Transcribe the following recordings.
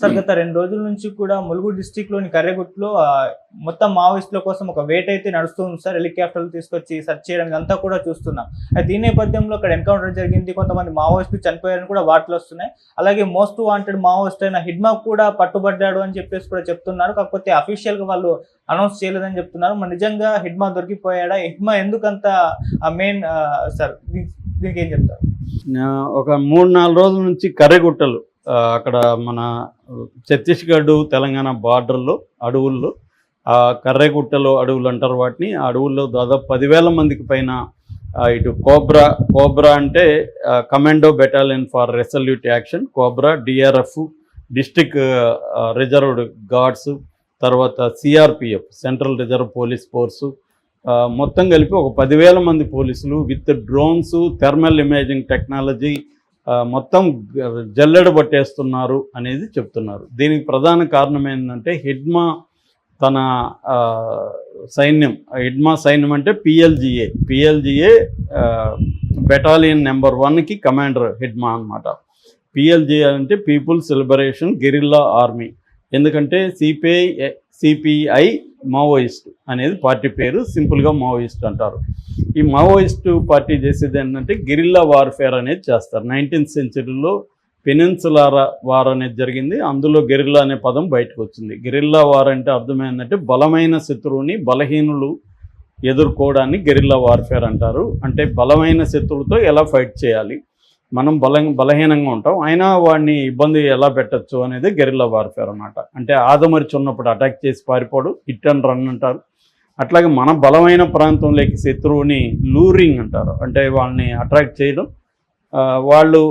Sir గత రెండు రోజుల నుంచి కూడా ములుగు డిస్టిక్లోని కర్రెగుట్లో మొత్తం మావోయిస్టుల కోసం ఒక వేట అయితే నడుస్తుంది సార్. హెలికాప్టర్లు తీసుకొచ్చి సెర్చ్ చేయడం అంతా కూడా చూస్తున్నాం. అయితే ఈ నేపథ్యంలో అక్కడ ఎన్కౌంటర్ జరిగింది. కొంతమంది మావోయిస్టులు చనిపోయారని కూడా వార్తలు వస్తున్నాయి. అలాగే మోస్ట్ వాంటెడ్ మావోయిస్ట్ అయిన హిడ్మా కూడా పట్టుబడ్డాడు అని చెప్పేసి కూడా చెప్తున్నారు. కాకపోతే అఫీషియల్గా వాళ్ళు అనౌన్స్ చేయలేదని చెప్తున్నారు. మరి నిజంగా హిడ్మా దొరికిపోయాడా? హిడ్మా ఎందుకంత మెయిన్ సార్ దీనికి ఏం చెప్తారు? ఒక మూడు నాలుగు రోజుల నుంచి కర్రెగుట్టలు. అక్కడ మన ఛత్తీస్గఢ్ తెలంగాణ బార్డర్లో అడవుల్లో ఆ కర్రెగుట్టలు అడవులు అంటారు వాటిని. ఆ అడవుల్లో దాదాపు పదివేల మందికి పైన ఇటు కోబ్రా కోబ్రా అంటే commando battalion for resolute action cobra DRF district reserved guards తర్వాత CRPF central reserve police force. మొత్తం కలిపి ఒక పదివేల మంది పోలీసులు with drones thermal imaging technology మొత్తం జల్లెడ పట్టేస్తున్నారు అనేది చెప్తున్నారు. దీనికి ప్రధాన కారణం ఏంటంటే హిడ్మా తన సైన్యం హిడ్మా సైన్యం అంటే పిఎల్జిఏ. పిఎల్జిఏ బెటాలియన్ నెంబర్ వన్కి కమాండర్ హిడ్మా అన్నమాట. పిఎల్జిఏ అంటే పీపుల్స్ లిబరేషన్ గెరిల్లా ఆర్మీ. ఎందుకంటే సిపిఐ సిపిఐ మావోయిస్ట్ అనేది పార్టీ పేరు సింపుల్గా మావోయిస్ట్ అంటారు. ఈ మావోయిస్టు పార్టీ చేసేది ఏంటంటే గిరిల్లా వార్ఫేర్ అనేది చేస్తారు. నైన్టీన్త్ సెంచరీలో పెనిన్సులారా వార్ అనేది జరిగింది. అందులో గెరిల్లా అనే పదం బయటకు వచ్చింది. గెరిల్లా వార్ అంటే అర్థమైందంటే బలమైన శత్రువుని బలహీనులు ఎదుర్కోవడాన్ని గెరిల్లా వార్ఫేర్ అంటారు. అంటే బలమైన శత్రువుతో ఎలా ఫైట్ చేయాలి? మనం బల బలహీనంగా ఉంటాం. అయినా వాడిని ఇబ్బంది ఎలా పెట్టచ్చు అనేది గెరిల్లా వార్ఫేర్ అనమాట అంటే ఆదమరిచి ఉన్నప్పుడు అటాక్ చేసి పారిపోవడం హిట్ అండ్ రన్ అంటారు. అట్లాగే మన బలమైన ప్రాంతంలోకి శత్రువుని లూరింగ్ అంటారు. అంటే వాళ్ళని అట్రాక్ట్ చేయడం వాళ్ళు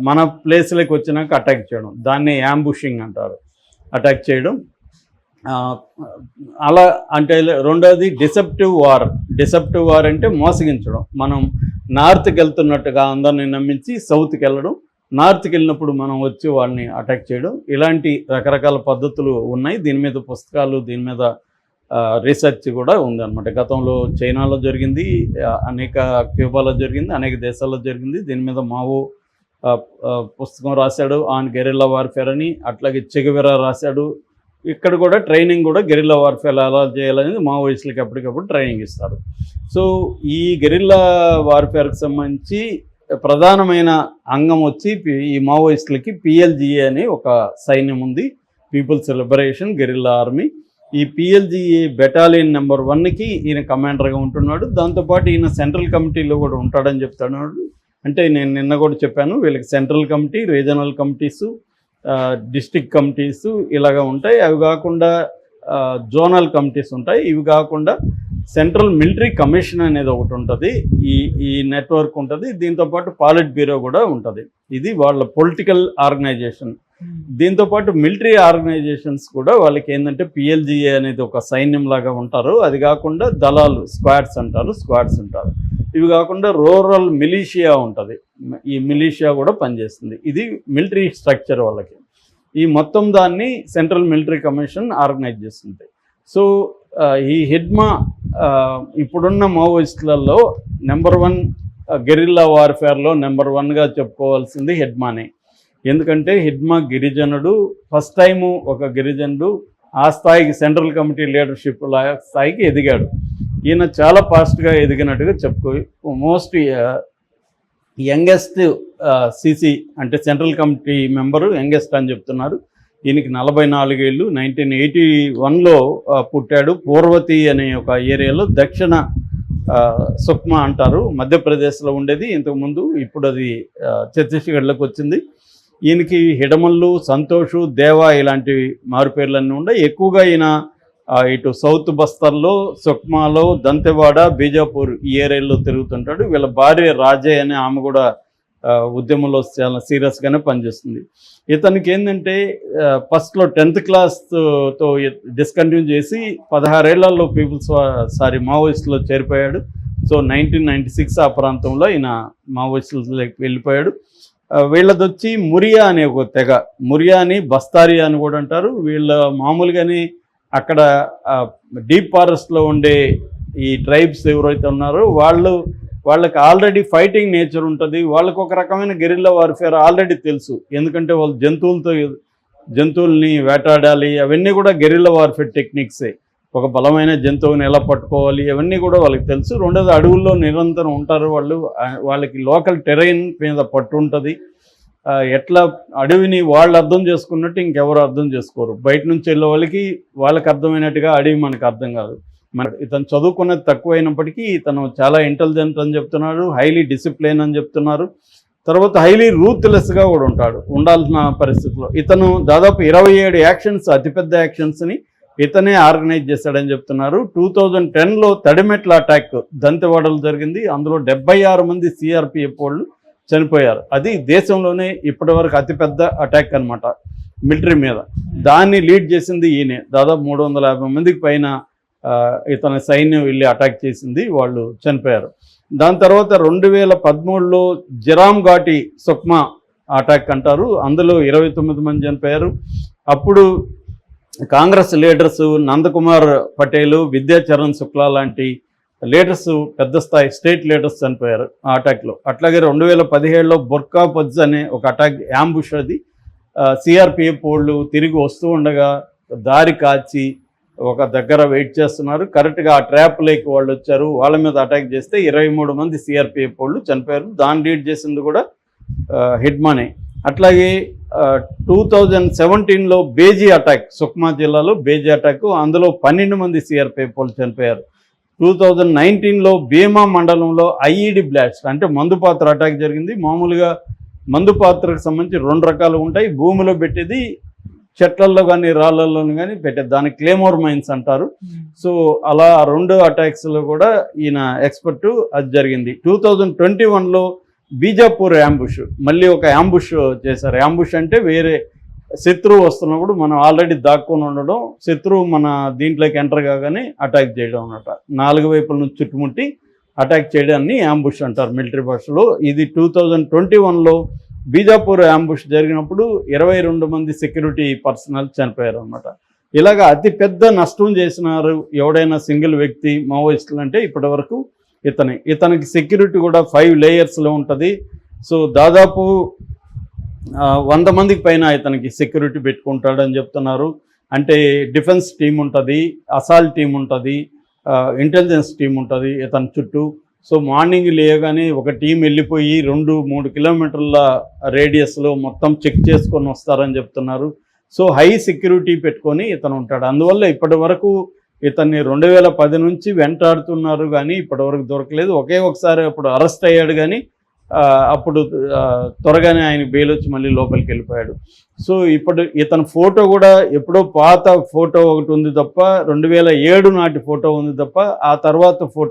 మన ప్లేస్లోకి వచ్చినాక అటాక్ చేయడం దాన్ని యాంబుషింగ్ అంటారు. అటాక్ చేయడం అలా అంటే రెండోది డిసెప్టివ్ వార్. డిసెప్టివ్ వార్ అంటే మోసగించడం. మనం నార్త్కి వెళ్తున్నట్టుగా అందరిని నమ్మించి సౌత్కి వెళ్ళడం. నార్త్కి వెళ్ళినప్పుడు మనం వచ్చి వాళ్ళని అటాక్ చేయడం. ఇలాంటి రకరకాల పద్ధతులు ఉన్నాయి. దీని మీద పుస్తకాలు దీని మీద రీసెర్చ్ కూడా ఉందన్నమాట. గతంలో చైనాలో జరిగింది అనేక క్యూబాలో జరిగింది అనేక దేశాల్లో జరిగింది. దీని మీద మావో పుస్తకం రాశాడు. ఆన్ గెరిల్లా వార్ఫేర్ అని అట్లాగే చెగువెరా రాశాడు. ఇక్కడ కూడా ట్రైనింగ్ కూడా గెరిల్లా వార్ఫేర్ ఎలా చేయాలనేది మావోయిస్టులకి ఎప్పటికప్పుడు ట్రైనింగ్ ఇస్తారు. సో ఈ గెరిల్లా వార్ఫేర్కి సంబంధించి ప్రధానమైన అంగం వచ్చి ఈ మావోయిస్టులకి పిఎల్జిఏ అని ఒక సైన్యం ఉంది. People's liberation guerrilla army. ఈ పిఎల్జిఏ బెటాలియన్ నెంబర్ వన్కి ఈయన కమాండర్గా ఉంటున్నాడు. దాంతోపాటు ఈయన సెంట్రల్ కమిటీలో కూడా ఉంటాడని చెప్తున్నాడు. అంటే నేను నిన్న కూడా చెప్పాను వీళ్ళకి central committee regional committees district committees ఇలాగ ఉంటాయి. అవి కాకుండా జోనల్ కమిటీస్ ఉంటాయి. ఇవి కాకుండా సెంట్రల్ మిలిటరీ కమిషన్ అనేది ఒకటి ఉంటుంది. ఈ ఈ నెట్వర్క్ ఉంటుంది. దీంతోపాటు పాలిట్ బ్యూరో కూడా ఉంటుంది. ఇది వాళ్ళ పొలిటికల్ ఆర్గనైజేషన్ దీంతోపాటు మిలిటరీ ఆర్గనైజేషన్స్ కూడా వాళ్ళకి ఏంటంటే పిఎల్జిఏ అనేది ఒక సైన్యం లాగా ఉంటారు. అది కాకుండా దళాలు స్క్వాడ్స్ అంటారు స్క్వాడ్స్ అంటారు. ఇవి కాకుండా రూరల్ మిలీషియా ఉంటుంది. ఈ మిలీషియా కూడా పనిచేస్తుంది. ఇది మిలిటరీ స్ట్రక్చర్ వాళ్ళకి. ఈ మొత్తం దాన్ని సెంట్రల్ మిలిటరీ కమిషన్ ఆర్గనైజ్ చేస్తుంది. సో ఈ హిడ్మా ఇప్పుడున్న మావోయిస్టులలో నెంబర్ వన్ గెరిల్లా వార్ఫేర్లో నెంబర్ వన్గా చెప్పుకోవాల్సింది హిడ్మానే. ఎందుకంటే హిడ్మా గిరిజనుడు ఫస్ట్ టైము ఒక గిరిజనుడు ఆ స్థాయికి సెంట్రల్ కమిటీ లీడర్షిప్ లా- స్థాయికి ఎదిగాడు. ఈయన చాలా ఫాస్ట్గా ఎదిగినట్టుగా చెప్పుకో మోస్ట్ యంగెస్ట్ సిసి అంటే సెంట్రల్ కమిటీ మెంబరు యంగెస్ట్ అని చెప్తున్నారు. ఈయనకి నలభై నాలుగేళ్ళు నైన్టీన్ ఎయిటీ వన్లో పుట్టాడు. పూర్వతి అనే ఒక ఏరియాలో దక్షిణ uh, సుక్మా అంటారు. మధ్యప్రదేశ్లో ఉండేది. ఇంతకుముందు ఇప్పుడు అది uh, ఛత్తీస్గఢ్లోకి వచ్చింది. ఈయనకి హిడమల్లు సంతోషు దేవా ఇలాంటి మారుపేర్లన్నీ ఉండే. ఎక్కువగా ఈయన ఇటు సౌత్ బస్తర్లో సుక్మాలో దంతెవాడ బీజాపూర్ ఈ ఏరియాల్లో తిరుగుతుంటాడు. వీళ్ళ భార్య రాజే అనే ఆమె కూడా ఉద్యమంలో చాలా సీరియస్గానే పనిచేస్తుంది. ఇతనికి ఏంటంటే ఫస్ట్లో టెన్త్ క్లాస్తో డిస్కంటిన్యూ చేసి పదహారేళ్ళలో పీపుల్స్ సారీ మావోయిస్ట్లో చేరిపోయాడు. సో నైన్టీన్ నైంటీ సిక్స్ ఆ ప్రాంతంలో ఈయన మావోయిస్టులకి వెళ్ళిపోయాడు. వీళ్ళది వచ్చి మురియా అనే ఒక తెగ. మురియా అని బస్తారియా అని కూడా అంటారు. వీళ్ళ మామూలుగానే అక్కడ డీప్ ఫారెస్ట్లో ఉండే ఈ ట్రైబ్స్ ఎవరైతే ఉన్నారో వాళ్ళు వాళ్ళకి ఆల్రెడీ ఫైటింగ్ నేచర్ ఉంటుంది. వాళ్ళకు ఒక రకమైన గెరిల్లా వార్ఫేర్ ఆల్రెడీ తెలుసు. ఎందుకంటే వాళ్ళు జంతువులతో జంతువుల్ని వేటాడాలి. అవన్నీ కూడా గెరిల్లా వార్ఫేర్ టెక్నిక్సే. ఒక బలమైన జంతువుని ఎలా పట్టుకోవాలి? అవన్నీ కూడా వాళ్ళకి తెలుసు. రెండోది అడవుల్లో నిరంతరం ఉంటారు వాళ్ళు. వాళ్ళకి లోకల్ టెరైన్ మీద పట్టు ఉంటుంది ఎట్లా అడవిని వాళ్ళు అర్థం చేసుకున్నట్టు ఇంకెవరు అర్థం చేసుకోరు. బయట నుంచి వెళ్ళే వాళ్ళకి వాళ్ళకి అర్థమైనట్టుగా అడవి మనకు అర్థం కాదు. మన ఇతను చదువుకున్నది తక్కువైనప్పటికీ ఇతను చాలా ఇంటెలిజెంట్ అని చెప్తున్నారు హైలీ డిసిప్లిన్ అని చెప్తున్నారు. తర్వాత హైలీ రూత్లెస్గా కూడా ఉంటాడు ఉండాల్సిన పరిస్థితిలో. ఇతను దాదాపు ఇరవై ఏడు యాక్షన్స్ అతిపెద్ద యాక్షన్స్ని ఇతనే ఆర్గనైజ్ చేశాడని చెప్తున్నారు. టూ థౌజండ్ టెన్లో తడిమెట్ల అటాక్ దంతెవాడలు జరిగింది. అందులో డెబ్బై ఆరు మంది సిఆర్పిఎఫ్ వాళ్ళు చనిపోయారు. అది దేశంలోనే ఇప్పటివరకు అతిపెద్ద అటాక్ అనమాట మిలిటరీ మీద. దాన్ని లీడ్ చేసింది ఈయనే. దాదాపు మూడు వందల యాభై మందికి పైన ఇతని సైన్యం వెళ్ళి అటాక్ చేసింది. వాళ్ళు చనిపోయారు. దాని తర్వాత రెండు వేల పదమూడులో జిరామ్ ఘాటి సుక్మా అటాక్ అంటారు. అందులో ఇరవై తొమ్మిది మంది చనిపోయారు. అప్పుడు కాంగ్రెస్ లీడర్స్ నందకుమార్ పటేలు విద్యాచరణ్ శుక్లా లాంటి లీడర్స్ పెద్ద స్థాయి స్టేట్ లీడర్స్ చనిపోయారు ఆ అటాక్లో అట్లాగే రెండు వేల పదిహేడులో బొర్కా పజ్ అనే ఒక అటాక్ యాంబుష్ అది సిఆర్పిఎఫ్ వాళ్ళు తిరిగి వస్తూ ఉండగా దారి కాచి ఒక దగ్గర వెయిట్ చేస్తున్నారు. కరెక్ట్గా ఆ ట్రాప్ లేక్ వాళ్ళు వచ్చారు. వాళ్ళ మీద అటాక్ చేస్తే ఇరవై మూడు మంది సిఆర్పిఎఫ్ వాళ్ళు చనిపోయారు. దాన్ని లీడ్ చేసింది కూడా హిడ్మానే అట్లాగే టూ థౌజండ్ సెవెంటీన్లో బేజీ అటాక్ సుక్మా జిల్లాలో బేజీ అటాక్ అందులో పన్నెండు మంది సిఆర్పిఎఫ్ వాళ్ళు చనిపోయారు. టూ థౌజండ్ నైన్టీన్లో భీమా మండలంలో ఐఈడి బ్లాస్ట్ అంటే మందు పాత్ర అటాక్ జరిగింది. మామూలుగా మందు పాత్రకు సంబంధించి రెండు రకాలు ఉంటాయి. భూమిలో పెట్టేది చెట్లల్లో కానీ రాళ్ళల్లో కానీ పెట్టేది. దాన్ని క్లేమోర్ మైన్స్ అంటారు. సో అలా రెండు అటాక్స్లో కూడా ఈయన ఎక్స్పర్ట్ అది జరిగింది. టూ థౌజండ్ ట్వంటీ వన్లో బీజాపూర్ యాంబుష్ మళ్ళీ ఒక యాంబుష్ చేశారు. యాంబుష్ అంటే వేరే శత్రువు వస్తున్నప్పుడు మనం ఆల్రెడీ దాక్కుని ఉండడం శత్రువు మన దీంట్లోకి ఎంటర్ కాగానే అటాక్ చేయడం అన్నమాట. నాలుగు వైపుల నుంచి చుట్టుముట్టి అటాక్ చేయడాన్ని యాంబుష్ అంటారు మిలిటరీ భాషలో. ఇది టూ థౌజండ్ ట్వంటీ వన్లో బీజాపూర్ యాంబుష్ జరిగినప్పుడు ఇరవై రెండు మంది సెక్యూరిటీ పర్సనల్ చనిపోయారు అనమాట ఇలాగ అతిపెద్ద నష్టం చేసినారు ఎవడైనా సింగిల్ వ్యక్తి మావోయిస్టులు అంటే ఇప్పటి వరకు ఇతని. ఇతనికి సెక్యూరిటీ కూడా ఫైవ్ లేయర్స్లో ఉంటుంది. సో దాదాపు వంద మందికి పైన ఇతనికి సెక్యూరిటీ పెట్టుకుంటాడని చెప్తున్నారు. అంటే డిఫెన్స్ టీం ఉంటుంది అసాల్ట్ టీం ఉంటుంది ఇంటెలిజెన్స్ టీం ఉంటుంది ఇతని చుట్టూ. సో మార్నింగ్ లేయగానే ఒక టీం వెళ్ళిపోయి రెండు మూడు కిలోమీటర్ల రేడియస్లో మొత్తం చెక్ చేసుకొని వస్తారని చెప్తున్నారు. సో హై సెక్యూరిటీ పెట్టుకొని ఇతను ఉంటాడు. అందువల్ల ఇప్పటి వరకు ఇతన్ని రెండు వేల పది నుంచి వెంటాడుతున్నారు కానీ ఇప్పటి వరకు దొరకలేదు. ఒకే ఒకసారి అప్పుడు అరెస్ట్ అయ్యాడు కానీ అప్పుడు త్వరగానే ఆయన బెయిల్ వచ్చి మళ్ళీ లోపలికి వెళ్ళిపోయాడు సో ఇప్పుడు ఇతని ఫోటో కూడా ఎప్పుడో పాత ఫోటో ఒకటి ఉంది తప్ప రెండు వేల ఏడు నాటి ఫోటో ఉంది తప్ప ఆ తర్వాత ఫోటో